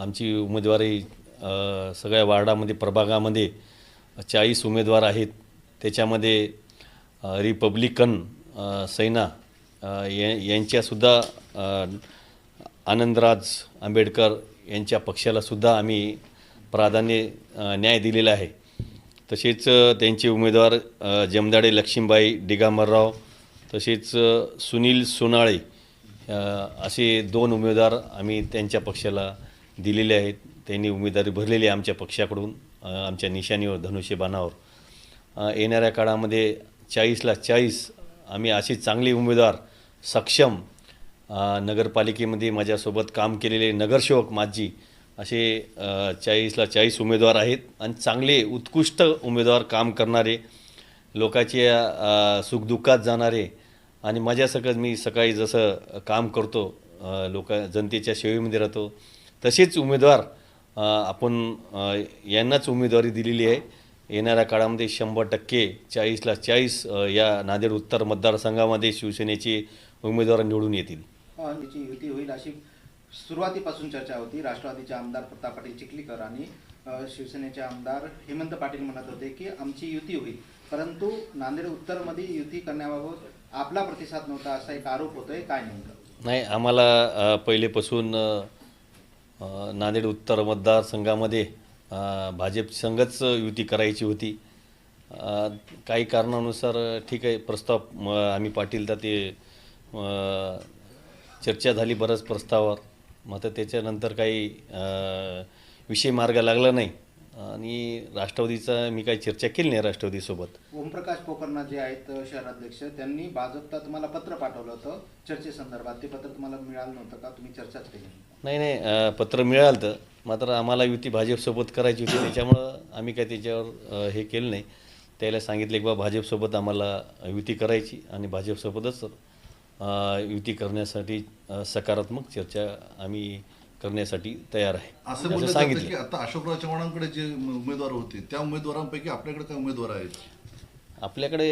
आमची उमेदवारी सगळ्या वार्डामध्ये प्रभागामध्ये चाळीस उमेदवार आहेत. त्याच्यामध्ये रिपब्लिकन सैना या यांच्यासुद्धा आनंदराज आंबेडकर यांच्या पक्षालासुद्धा आम्ही प्राधान्य न्याय दिलेला आहे. तसेच त्यांचे उमेदवार जमदाडे लक्ष्मीबाई डिगामरराव तसेच सुनील सोनाळे असे दोन उमेदवार आम्ही त्यांच्या पक्षाला दिलेले आहेत. त्यांनी उमेदवारी भरलेली आहे आमच्या पक्षाकडून आमच्या निशाणीवर धनुष्यबाणावर. येणाऱ्या काळामध्ये चाळीसला चाळीस आम्ही असे चांगले उमेदवार सक्षम नगरपालिकेमध्ये माझ्यासोबत काम केलेले नगरसेवक माझी असे चाळीसला चाळीस उमेदवार आहेत आणि चांगले उत्कृष्ट उमेदवार काम करणारे लोकाच्या सुखदुःखात जाणारे आणि माझ्यासकट मी सकाळी जसं काम करतो लोक जनतेच्या सेवेमध्ये राहतो तसेच उमेदवार आपण यांनाच उमेदवारी दिलेली आहे. येणाऱ्या काळामध्ये शंभर टक्के चाळीसला चाळीस या नांदेड उत्तर मतदारसंघामध्ये शिवसेनेचे उमेदवार निवडून येतील. त्याची युती होईल अशी सुरुवातीपासून चर्चा होती. राष्ट्रवादीचे आमदार प्रताप पाटील चिखलीकर आणि शिवसेनेचे आमदार हेमंत पाटील म्हणत होते की आमची युती होईल. परंतु नांदेड उत्तरमध्ये युती करण्याबाबत आपला प्रतिसाद नव्हता असा एक आरोप होतोय. काय नेमकं? नाही आम्हाला पहिलेपासून नांदेड उत्तर मतदारसंघामध्ये भाजप संघच युती करायची होती. काही कारणानुसार ठीक आहे प्रस्ताव म, आम्ही पाटील तर ते चर्चा झाली बरंच प्रस्तावावर. मग तर त्याच्यानंतर काही विषय मार्ग लागला नाही. आणि राष्ट्रवादीचा मी काही चर्चा केली नाही राष्ट्रवादीसोबत. ओमप्रकाश पोकर्णा जे आहेत शहराध्यक्ष त्यांनी भाजपला तुम्हाला पत्र पाठवलं होतं चर्चेसंदर्भात. ते पत्र तुम्हाला मिळालं नव्हतं का? तुम्ही चर्चाच केली नाही? नाही पत्र मिळालं तर मात्र आम्हाला युती भाजपसोबत करायची होती. त्याच्यामुळं आम्ही काय त्याच्यावर हे केलं नाही. त्याला सांगितलं की बा भाजपसोबत आम्हाला युती करायची आणि भाजपसोबतच युती करण्यासाठी सकारात्मक चर्चा आम्ही करण्यासाठी तयार आहे. असं बोललं जातं की सांगितलं आता अशोकराव चव्हाणांकडे जे उमेदवार होते त्या उमेदवारांपैकी आपल्याकडे काय उमेदवार आहेत? आपल्याकडे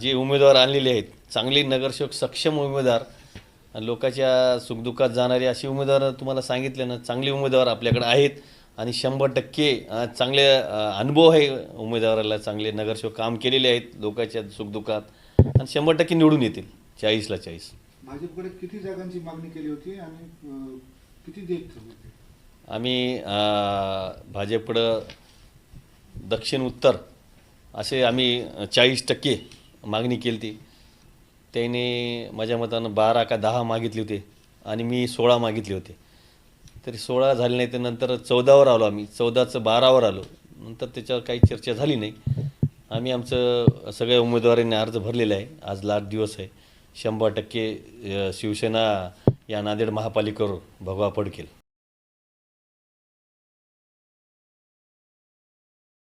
जे उमेदवार आणलेले आहेत चांगले नगरसेवक सक्षम उमेदवार आणि लोकांच्या सुखदुःखात जाणारे असे उमेदवार तुम्हाला सांगितले ना चांगले उमेदवार आपल्याकडे आहेत आणि शंभर टक्के चांगले अनुभव आहे उमेदवाराला चांगले नगरसेवक काम केलेले आहेत लोकांच्या सुखदुःखात आणि शंभर टक्के निवडून येतील चाळीसला चाळीस. भाजपकडे किती जागांची मागणी केली होती आणि किती देत आम्ही भाजपकडं दक्षिण उत्तर असे आम्ही चाळीस टक्के मागणी केली ती त्याने माझ्या मतानं बारा का दहा मागितले होते आणि मी सोळा मागितले होते. तरी सोळा झाले नाही तर नंतर चौदावर आलो आम्ही. चौदाचं बारावर आलो. नंतर त्याच्यावर काही चर्चा झाली नाही. आम्ही आमचं सगळ्या उमेदवारांनी अर्ज भरलेला आहे. आज लास्ट दिवस आहे. शंभर टक्के शिवसेना या नांदेड महापालिकेवर भगवा पडकेल.